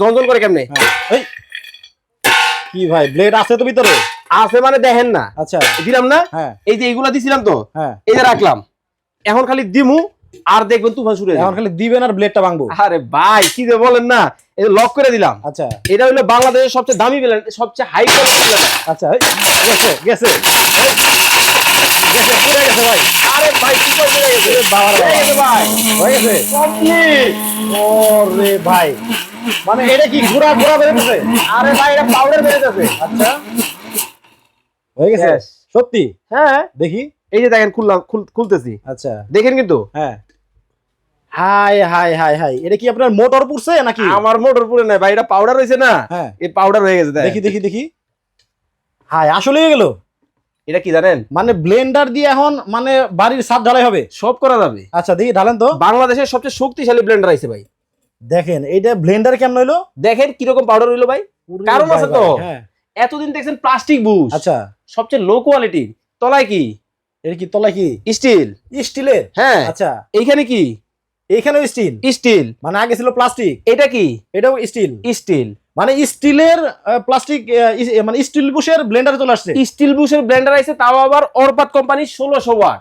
ঝনঝন করে কেমনে? হ্যাঁ। কি ভাই ব্লেড আছে তো ভিতরে? আছে মানে দেখেন না। আচ্ছা। দিলাম না? হ্যাঁ। এই যে এইগুলা দিছিলাম তো হ্যাঁ। এই যে রাখলাম। এখন খালি দিমু আর দেখবেন তুফান শুরু এখন খালি দিবেন আর ব্লেডটা ভাঙবো। আরে ভাই কি যে বলেন না এই লক করে দিলাম। আচ্ছা। এটা হলো বাংলাদেশের সবচেয়ে দামি ব্লেন্ড সবচেয়ে হাই কোয়ালিটি আচ্ছা গেছে গেছে। গেছে পুড়ে গেছে ভাই আরে ভাই কি করে হয়ে গেছে এ বাবার হয়ে গেছে ভাই হয়ে গেছে কমপ্লিট ওরে ভাই মানে এটা কি ঘোরা ঘোরা বেরোতেছে আরে ভাই এটা পাউডার বেড়ে আচ্ছা হয়ে গেছে সত্যি হ্যাঁ দেখি। এই যে দেখেন খুললাম খুলতেছি। আচ্ছা। দেখেন কিন্তু। হ্যাঁ। Hi hi hi hi. এটা কি আপনার মোটর পুরছে নাকি? আমার মোটর পুরে নাই ভাই এটা পাউডার হয়েছে না। হ্যাঁ। এই পাউডার হয়ে গেছে দেখ। দেখি দেখি দেখি। হাই আসলে হয়ে গেল? এটা কি জানেন? মানে ব্লেন্ডার দিয়ে এখন মানে বাড়ির সাপ ঢালাই হবে। সব করা যাবে। আচ্ছা দেখি ঢালেন তো। বাংলাদেশের সবচেয়ে শক্তিশালী ব্লেন্ডার আইছে ভাই। দেখেন এইটা ব্লেন্ডার কেমন হইল? দেখেন কীরকম পাউডার হইল ভাই। কারণ আছে তো। হ্যাঁ। এতদিন দেখছেন প্লাস্টিক বুশ আচ্ছা। সবচেয়ে লো কোয়ালিটি তলায় কি? এর কি তলায় কি? স্টিল স্টিলের? হ্যাঁ। আচ্ছা। এইখানে কি? এইখানেও স্টিল স্টিল মানে আগে ছিল প্লাস্টিক এটা কি? এটাও স্টিল স্টিল মানে স্টিলের প্লাস্টিক মানে স্টিল বুশের ব্লেন্ডার চলে আসছে। স্টিল বুশের ব্লেন্ডার আছে তাও আবার অর্পাত কোম্পানি ষোলোশো ওয়াট।